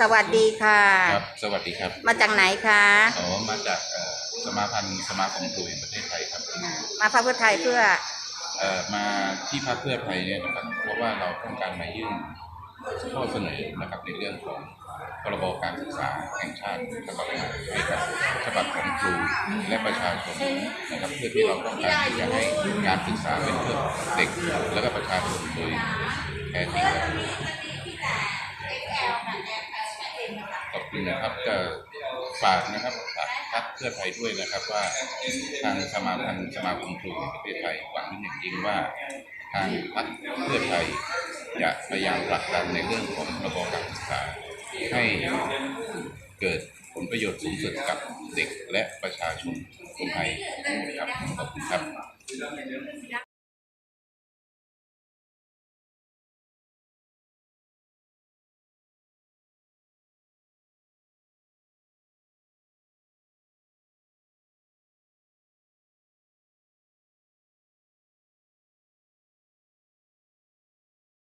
สวัสดีค่ะ ครับ สวัสดีครับ มาจากไหนคะอ๋อมาจากเอ่อสมาพันธ์สมาคมครูแห่งประเทศไทยครับอ่ามาพักเพื่อไทยเพื่อ เอ่อมาที่พักเพื่อไทยเนี่ยนะครับเพราะว่าเราต้องการมายื่นข้อเสนอนะครับในเรื่องของพรบการศึกษาแห่งชาติฉบับใหม่ให้กับฉบับของครูและประชาชนนะครับเพื่อที่เราต้องการที่จะให้การศึกษาเป็นเพื่อเด็ก และก็ประชาชนโดยแท้จริงแล้ว ขอบคุณนะครับก็ฝากนะครับฝากพักเพื่อไทยด้วยนะครับ ว่าทางสมาพันธ์สมาคมครูแห่งประเทศไทยหวังเป็นอย่างยิ่งว่าทางพรรคเพื่อไทยจะพยายามผลักดันในเรื่องของระบบการศึกษาให้เกิดผลประโยชน์สูงสุดกับเด็กและประชาชนคนไทยทั้งหมดครับขอบคุณครับ